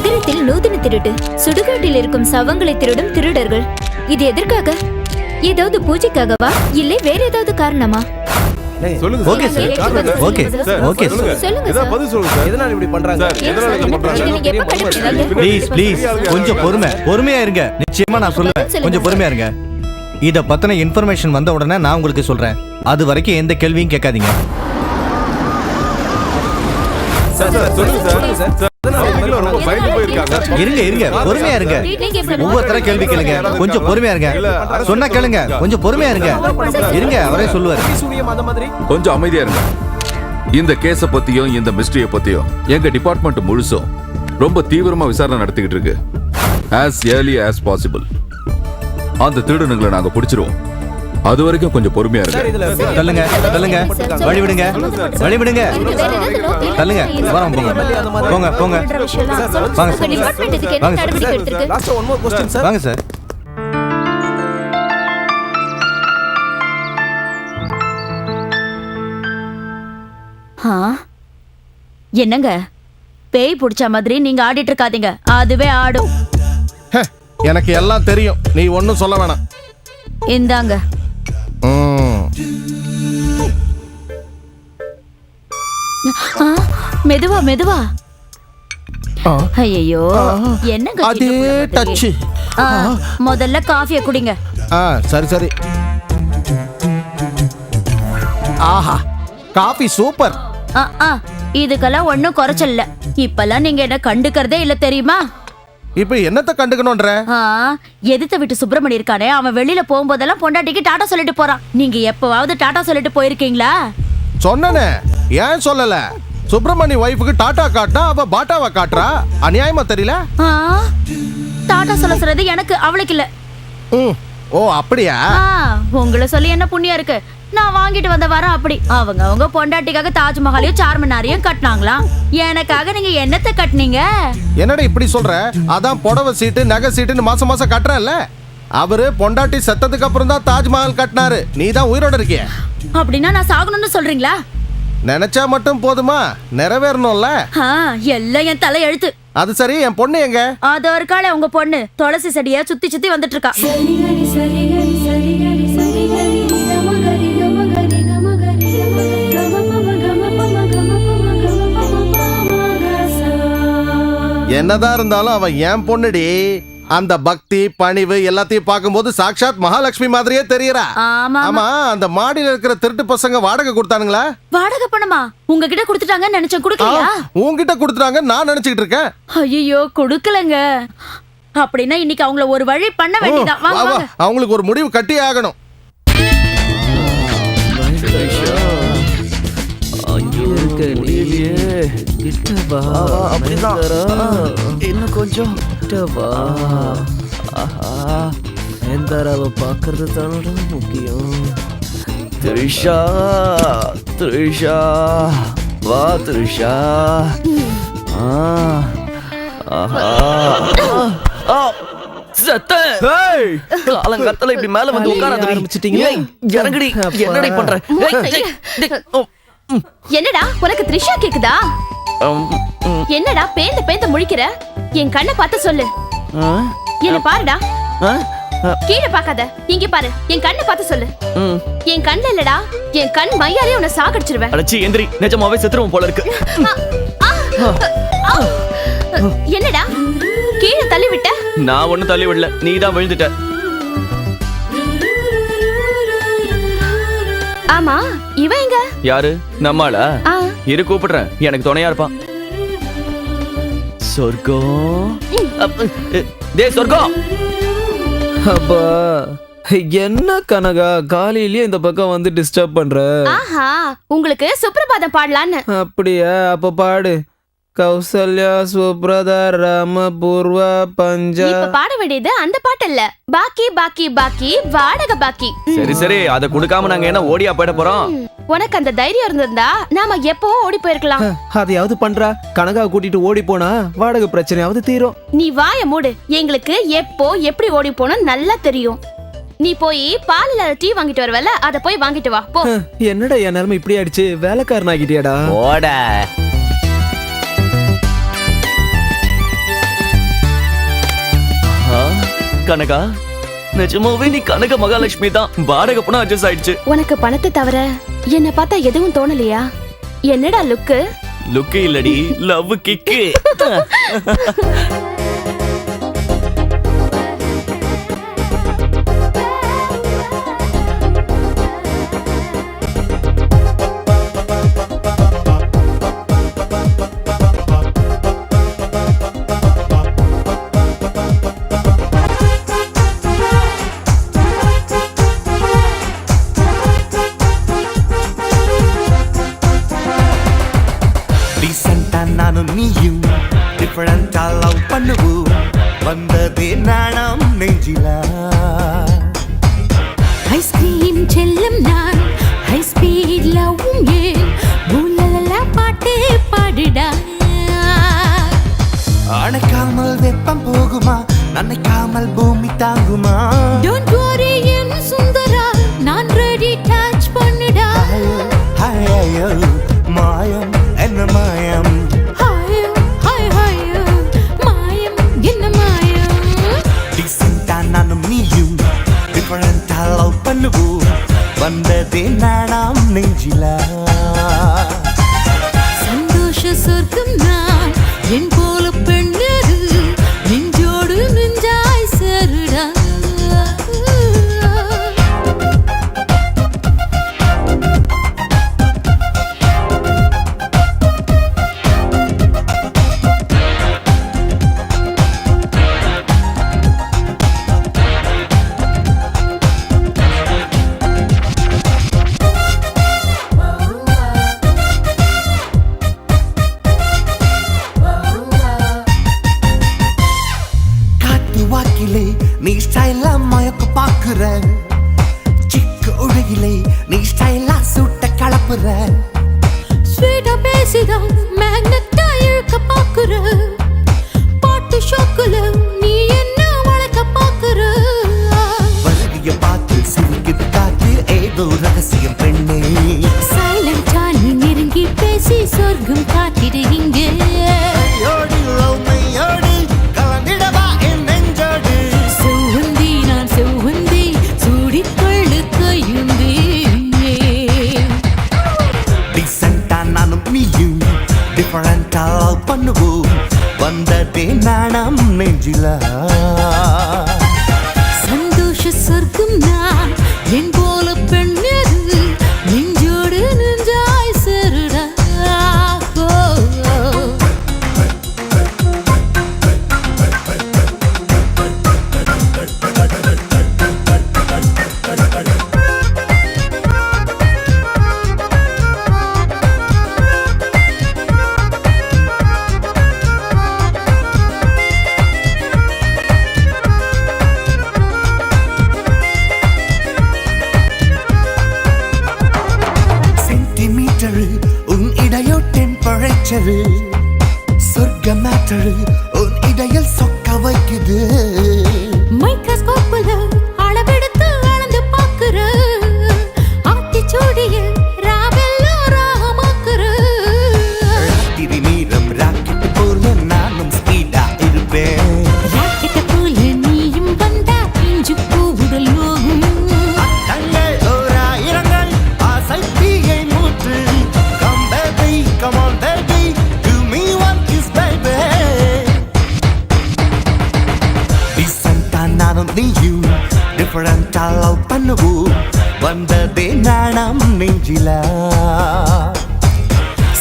நகரத்தில் நூதன திருட்டு. சுடுகாட்டில் இருக்கும் சவங்களை திருடும் திருடர்கள். இது எதற்காக? ஏதாவது பூஜைக்காகவா? இல்லை வேற ஏதாவது காரணமா? சொல்லுங்க okay sir. Okay okay. Sir சொல்லுங்க. ஏதாவது சார். பதில் சொல்லுங்க சார். எதனால இப்படி பண்றாங்க? சார் ஏன் எதனால சார், இப்படி என்ன பண்றாங்க? பிரச்சனை? நீங்க எப்ப கண்டுபிடிச்சீங்க? ப்ளீஸ் ப்ளீஸ் கொஞ்சம் பொறுமை. பொறுமையா இருங்க. நிச்சயமா நான் சொல்லுவேன் சொல்லுங்க கொஞ்சம் பொறுமையா இருங்க. இத பத்தின இன்ஃபர்மேஷன் வந்த உடனே நான் உங்களுக்கு சொல்றேன். அது வரைக்கும் எந்த கேள்வியும் கேட்காதீங்க. சார் சார் சொல்லுங்க சார் இருங்க இருங்க. பொறுமையா இருங்க. நீங்க எப்படி- ஒவ்வொருத்தர கேள்வி கேளுங்க. கொஞ்சம் பொறுமையா இருங்க. சொன்னா கேளுங்க. கொஞ்சம் பொறுமையா இருங்க. இருங்க. அவரே சொல்லுவாரு. சூனியம் அந்த மாதிரி? கொஞ்சம் அமைதியா இருங்க. இந்த கேஸ பத்தியும் இந்த மிஸ்டரிய பத்தியும் எங்க டிபார்ட்மெண்ட் முழுசும் ரொம்ப தீவிரமா விசாரணை நடத்திக்கிட்டு இருக்கு. As early as possible. அந்த திருடனுங்களை நாங்க பிடிச்சிருவோம். அது வரைக்கும் கொஞ்சம் பொறுமையா இருக்கு தள்ளுங்க தள்ளுங்க. வழி விடுங்க. வழி விடுங்க. தள்ளுங்க. வரோம் போங்க. போங்க போங்க. வாங்க சார். வாங்க சார். என்னங்க? பேய் பிடிச்ச மாதிரி நீங்க ஆடிட்டு இருக்காதீங்க அதுவே ஆடும். எனக்கு எல்லாம் தெரியும். நீ ஒன்னும் சொல்ல வேணாம். இந்தாங்க. மெதுவா மெதுவா. ஐயோ என்னங்க அதே ஆ, முதல்ல காஃபிய குடிங்க. ஆ சரி சரி. ஆஹா காபி சூப்பர். இதுக்கெல்லாம் ஒண்ணும் குறைச்சல் இல்ல இப்பெல்லாம் நீங்க என்ன கண்டுக்கறதே இல்ல தெரியுமா? இப்போ என்னத்த கண்டுக்கணும்ன்ற? ஆ, எதிர்த்த விட்டு சுப்பிரமணி இருக்கானே அவன் வெளியில போகும்போதெல்லாம் பொண்டாட்டிக்கு டாடா சொல்லிட்டு போறான். நீங்க எப்பவாவது டாடா சொல்லிட்டு போயிருக்கீங்களா? சொன்னனே ஏன் சொல்லல? சுப்பிரமணி ஒய்ஃபுக்கு டாட்டா காட்டினா அவ பாட்டாவை காட்டுறா? அநியாயமா தெரியல? ஆ, டாடா சொல்ல சொல்றது எனக்கு அவளுக்கு இல்ல. ம் ஓ அப்படியா? உங்களை சொல்லி என்ன புண்ணியம் இருக்கு? நான் வாங்கிட்டு வந்த வரம் அப்படி. அவங்க அவங்க பொண்டாட்டிக்காக தாஜ்மஹாலையும் சார்மினாரையும் கட்டினாங்களாம் எனக்காக நீங்க என்னத்தை கட்டினீங்க? என்னடா இப்படி சொல்ற? அதான் புடவை சீட்டு நகை சீட்டுன்னு மாசம் மாசம் கட்டுறல்ல அவரு பொண்டாட்டி செத்ததுக்கு அப்புறம் தான் தாஜ்மஹால் கட்டினாரு. நீ தான் உயிரோட இருக்கிய. அப்படின்னா நான் சாகணும்னு சொல்றீங்களா? நினைச்சா மட்டும் போதுமா? நிறைவேறணும்ல? ஆ, எல்லாம் என் தலை எழுத்து அது சரி என் பொண்ணு எங்க? அதோ இருக்காளே உங்க பொண்ணு. துளசி செடிய சுத்தி சுத்தி வந்துட்டு இருக்கா. என்னதான் இருந்தாலும் அவன் என் பொண்ணுடி. அந்த பக்தி பணிவு எல்லாத்தையும் பார்க்கும்போது சாக்ஷாத் மகாலட்சுமி மாதிரியே தெரியறா. ஆமா ஆமா. அந்த மாடியில இருக்கிற திருட்டு பசங்க வாடகை கொடுத்தானுங்களா? வாடகை பணமா? உங்ககிட்ட கொடுத்துட்டாங்கன்னு நினைச்சேன். கொடுக்கலையா? உன்கிட்ட கொடுத்துட்டாங்க நான் நினைச்சுக்கிட்டு இருக்கேன். ஐயோ கொடுக்கலங்க. அப்படின்னா இன்னைக்கு அவங்கள ஒரு வழி பண்ண வேண்டியதான் அவங்களுக்கு ஒரு முடிவு கட்டியே ஆகணும். இருக்கு நீலியே கிட்ட வா அப்படிதான் இன்னும் கொஞ்சம் கிட்ட வா நயன்தாராவை பார்க்கறது தானடா முக்கியம் த்ரிஷா த்ரிஷா வா த்ரிஷா காலங்கத்துல இப்படி மேல வந்து உட்கார ஆரம்பிச்சிட்டீங்களே இறங்கடி என்னடி பண்ற என்னடா உனக்கு த்ரிஷா கேக்குதா? என்னடா பேந்த பேந்த முழிக்கிற? என் கண்ணை பார்த்து சொல்லு. என்ன பாருடா. கீழே பார்க்காத. இங்க பாரு என் கண்ணை பார்த்து சொல்லு. என் கண்ணுல இல்லடா என் கண் மையாலே உன்னை சாகடிச்சிருவேன். அடச்சி எந்திரி நிஜமாவே செத்துருவோம் போல இருக்கு! என்னடா கீழே தள்ளி விட்ட நான் ஒண்ணும் தள்ளி விடல நீ தான் விழுந்துட்ட. ஆமா இவன் எங்க? யாரு? நம்மாளா? இரு கூப்பிடுறேன். எனக்கு துணையா இருப்பான் சொர்க்கம்? டேய் சொர்க்கம்! அப்பா என்ன கனகா? காலையிலேயே இந்த பக்கம் வந்து டிஸ்டர்ப் பண்ற? ஆஹா உங்களுக்கு சுப்ரபாதம் பாடலான்னு. அப்படியா? அப்ப பாடு. கௌசல்யா சுப்ரதா ராம பூர்வா பஞ்சா இப்ப பாட வேண்டியது அந்த பாட்டு இல்ல பாக்கி பாக்கி பாக்கி வாடகை பாக்கி. சரி சரி அதை கொடுக்காம நாங்க என்ன ஓடியா போயிட போறோம்? உனக்கு அந்த தைரியம் இருந்திருந்தா நாம எப்பவும் ஓடி போயிருக்கலாம். அதையாவது பண்றா. கனகா கூட்டிட்டு ஓடி போனா வாடகை பிரச்சனையாவது தீரும். நீ வாய மூடு. எங்களுக்கு எப்போ எப்படி ஓடி போகணும் நல்லா தெரியும். நீ போய் பால் இல்லாத டீ வாங்கிட்டு வரவல அத போய் வாங்கிட்டு வா. போ. என்னடா என் நிலைமை இப்படி ஆயிடுச்சு? வேலைக்காரன் ஆகிட்டியாடா ஓட கனகா? நிஜமாவே நீ கனக மகாலட்சுமி தான். வாடகை பணம் அட்ஜஸ்ட் ஆயிடுச்சு. உனக்கு பணத்தை தவிர என்ன பார்த்தா எதுவும் தோணலையா? என்னடா லுக்கு லுக்கு இல்லடி. லவ் கிக்கு பேசி சொர்க்கம் காத்திடு இங்கே. செவ்வந்தி நான் செவ்வந்தி சூடிக்கொள்ளு கையுந்தி டீசெண்டா நானும் நீயும் டிஃபரண்டா பண்ணுவோம். வந்ததே நாணம் நெஞ்சிலா. உன் இடையோட்டின் பழைச்சது சொர்க்க மேட்டரு உன் இடையில் சொக்க வைக்குது. வந்ததே நாணம் நெஞ்சிலா.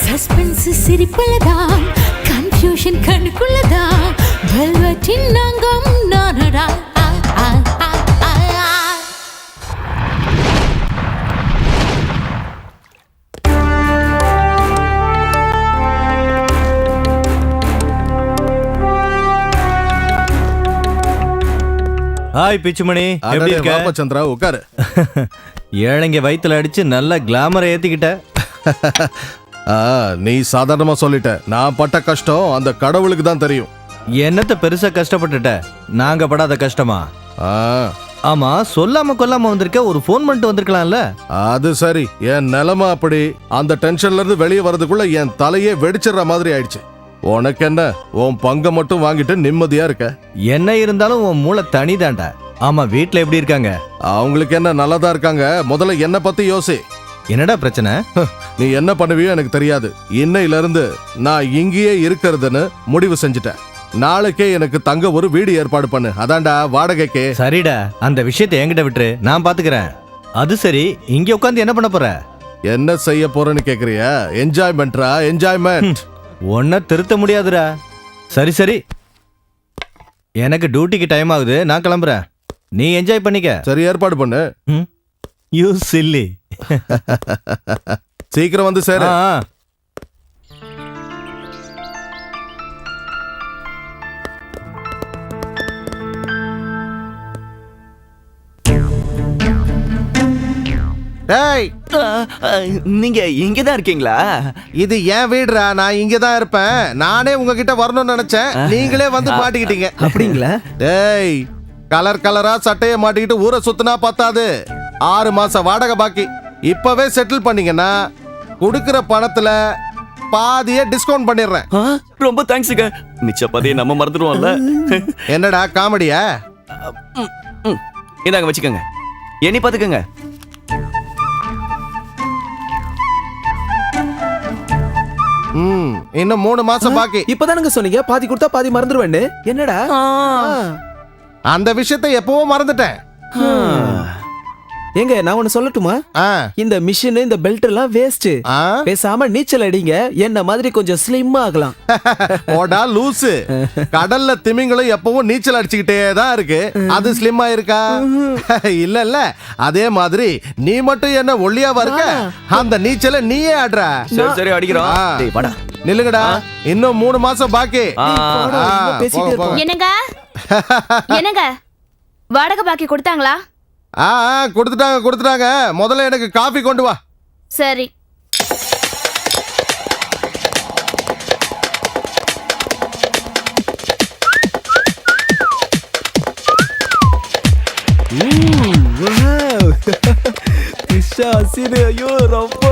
சஸ்பென்ஸ் சிரிப்புலதான் கன்ஃபியூஷன் கண்ணுக்குள்ளதான் வெல்வெட்டின் நங்கம் நானடா. ஹாய் பிச்சுமணி எப்படி இருக்க? சந்திரா உட்காரு. ஏழைங்க வயித்துல அடிச்சு நல்ல கிளாமரை ஏத்திக்கிட்ட. ஆ, நீ சாதாரணமா சொல்லிட்ட. நான் பட்ட கஷ்டம் அந்த கடவுளுக்கு தான் தெரியும். என்னத்த பெருசா கஷ்டப்பட்டுட்ட? நாங்க படாத கஷ்டமா? ஆ, ஆமா சொல்லாம கொல்லாம வந்திருக்க ஒரு ஃபோன் பண்ணிட்டு வந்திருக்கலாம்ல. அது சரி. என் நிலைமை அப்படி. அந்த டென்ஷன்ல இருந்து வெளியே வர்றதுக்குள்ள என் தலையே வெடிச்சிடுற மாதிரி ஆயிடுச்சு. உனக்கு என்ன? உன் பங்கை மட்டும் வாங்கிட்டு நிம்மதியா இருக்க. என்ன இருந்தாலும் உன் மூளை தனிதான்டா. ஆமா வீட்ல எப்படி இருக்காங்க? அவங்களுக்கு என்ன நல்லதா இருக்காங்க? முதல்ல என்ன பத்தி யோசி. என்னடா பிரச்சனை? நீ என்ன பண்ணுவியோ எனக்கு தெரியாது. இன்னையில இருந்து நான் இங்கேயே இருக்கிறதுன்னு முடிவு செஞ்சுட்டேன். நாளைக்கே எனக்கு தங்க ஒரு வீடு ஏற்பாடு பண்ணு. அதான்டா வாடகைக்கு. சரிடா அந்த விஷயத்தை என்கிட்ட விட்டுரு. நான் பாத்துக்கிறேன். அது சரி இங்க உட்காந்து என்ன பண்ண போற? என்ன செய்ய போறேன்னு கேக்குறியா? என்ஜாய்மெண்ட்ரா என்ஜாய்மெண்ட் உன்னை திருத்த முடியாதுடா. சரி சரி. எனக்கு டியூட்டிக்கு டைம் ஆகுது. நான் கிளம்புறேன். நீ என்ஜாய் பண்ணிக்க. சரி ஏற்பாடு பண்ணு. யூ சில்லி சீக்கிரம் வந்து சேரு. டேய். நீங்க இங்கதான் இருக்கீங்களா? இது என் வீடுடா நான் இங்க தான் இருப்பேன். நானே உங்ககிட்ட வரணும்னு நினைச்சேன். நீங்களே வந்து மாட்டிக்கிட்டீங்க. அப்படிங்களா? டேய். கலர் கலரா சட்டையை மாட்டிக்கிட்டு ஊரை சுத்தினா பத்தாது. ஆறு மாசம் வாடகை பாக்கி. இப்பவே செட்டில் பண்ணீங்கன்னா கொடுக்கிற பணத்துல பாதியே டிஸ்கவுண்ட் பண்ணிடுறேன். ரொம்ப தேங்க்ஸுங்க மிச்ச பதியை நம்ம மறந்துடுவோம்ல. என்னடா காமெடியா ம், இந்தாங்க வச்சுக்கோங்க. எண்ணி பாத்துக்கோங்க ம் இன்னும் மூணு மாசம் பாக்கி. இப்பதானுங்க சொன்னீங்க. பாதி கொடுத்தா பாதி மறந்துடுவேன்னு. என்னடா? அந்த விஷயத்தை எப்பவோ மறந்துட்டேன். ஏங்க நான் ஒண்ணு சொல்லட்டுமா? இந்த மிஷின் இந்த பெல்ட் எல்லாம் வேஸ்ட் பேசாம நீச்சல் அடிங்க. என்ன மாதிரி கொஞ்சம் ஸ்லிம் ஆகலாம். ஓடா லூசு. கடல்ல திமிங்களும் எப்பவும் நீச்சல் அடிச்சுக்கிட்டே தான் இருக்கு. அது ஸ்லிம்மா இருக்கா இல்ல இல்ல. அதே மாதிரி நீ மட்டும் என்ன ஒல்லியாவா இருக்க அந்த நீச்சலை நீயே ஆடுற. சரி சரி அடிக்கிறோம். நில்லுங்கடா. இன்னும் மூணு மாசம் பாக்கி. என்னங்க? என்னங்க? வாடகை பாக்கி கொடுத்தாங்களா? ஆ ஆ, கொடுத்துட்டாங்க கொடுத்துட்டாங்க. முதல்ல எனக்கு காஃபி கொண்டு வா. சரி. திஷா அசினு ஐயோ ரொம்ப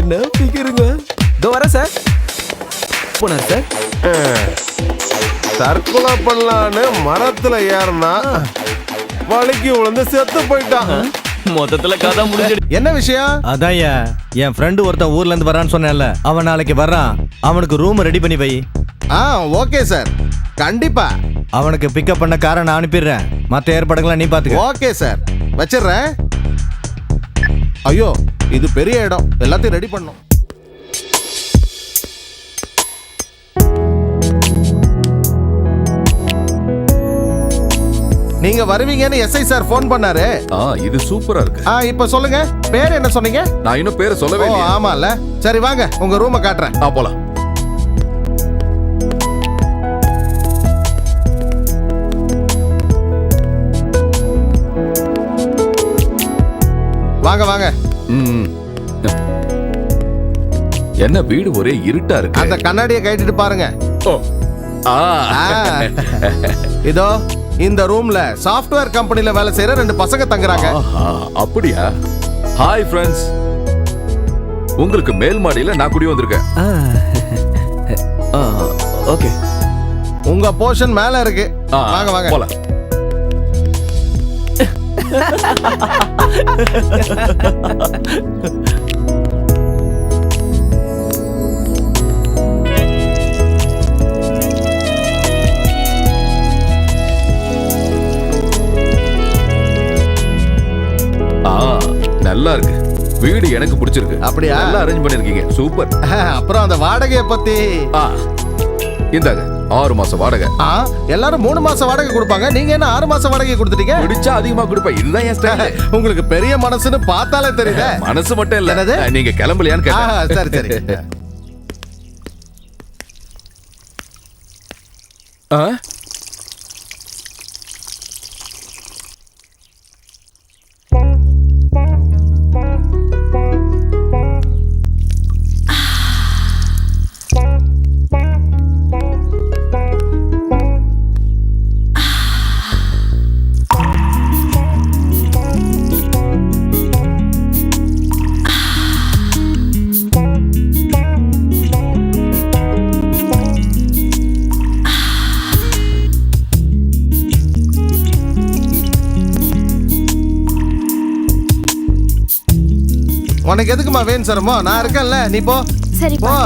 என்ன பிக்கிறங்க இதோ வரேன் சார். போனார் சார். தற்கொலை பண்ணலான்னு மரத்துல ஏறினா வலிக்கு விழுந்து செத்து போயிட்டான். மொத்தத்துல கதை முடிஞ்சிடு. என்ன விஷயம்? அதான்யா என் ஃப்ரெண்டு ஒருத்தன் ஊர்ல இருந்து வரான்னு சொன்னேன்ல. அவன் நாளைக்கு வர்றான். அவனுக்கு ரூம் ரெடி பண்ணி வை. ஆ ஓகே சார். கண்டிப்பா. அவனுக்கு பிக்கப் பண்ண காரை நான் அனுப்பிடுறேன். மத்த ஏற்பாடுகளை நீ பாத்துக்க. Okay sir. வச்சிடுறேன். ஐயோ இது பெரிய இடம். எல்லாத்தையும் ரெடி பண்ணும் நீங்க வருவீங்கன்னு எஸ்ஐ சார் ஃபோன் பண்ணாரு. ஆ இது சூப்பரா இருக்கு. ஆ இப்ப சொல்லுங்க. பேர் என்ன சொன்னீங்க? நான் இன்னும் பேரை ஓ சொல்லவே இல்லையே. ஆமால சரி வாங்க. உங்க ரூமை காட்டுறேன். ஆ போலாம். வாங்க வாங்க. ம். என்ன வீடு ஒரே இருட்டா இருக்கு. அந்த கண்ணாடியை கட்டிட்டு பாருங்க. ஓ. ஆ. ஆ. இதோ. இந்த ரூம்ல சாஃப்ட்வேர் கம்பெனில வேலை செய்யற ரெண்டு பசங்க தங்குறாங்க. ஆஹா, அப்படியா? ஹாய் ஃப்ரெண்ட்ஸ் உங்களுக்கு மேல் மாடியில நான் குடி வந்திருக்கேன். ஓகே. உங்க போர்ஷன் மேல இருக்கு. ஆ, வாங்க வாங்க. போலாம். ஆ வீடு எனக்கு பிடிச்சிருக்கு. அப்படியா? நல்லா அரேஞ்ச் பண்ணிருக்கீங்க. சூப்பர் அப்புறம் அந்த வாடகைய பத்தி? இந்தாங்க ஆறு மாசம் வாடகை. ஆ, எல்லாரும் மூணு மாசம் வாடகை கொடுப்பாங்க. நீங்க என்ன ஆறு மாசம் வாடகை கொடுத்துட்டீங்க? பிடிச்சா அதிகமா கொடுப்பேன். இதுதான் என் ஸ்டைல் உங்களுக்கு பெரிய மனசுன்னு பார்த்தாலே தெரியுதே. மனசு மட்டும் இல்ல? நீங்க கிளம்பலையான்னு கேட்டேன். சரி சரி. ஆ? உனக்கு எதுக்குமா வேணும் சிரமோ? நான் இருக்கேன்ல. நீ போ. சரிப்பா. போ.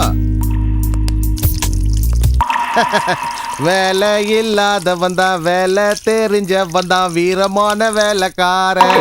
வேலை இல்லாத வந்தா வேலை தெரிஞ்ச வந்தா வீரமான வேலைக்காரன்.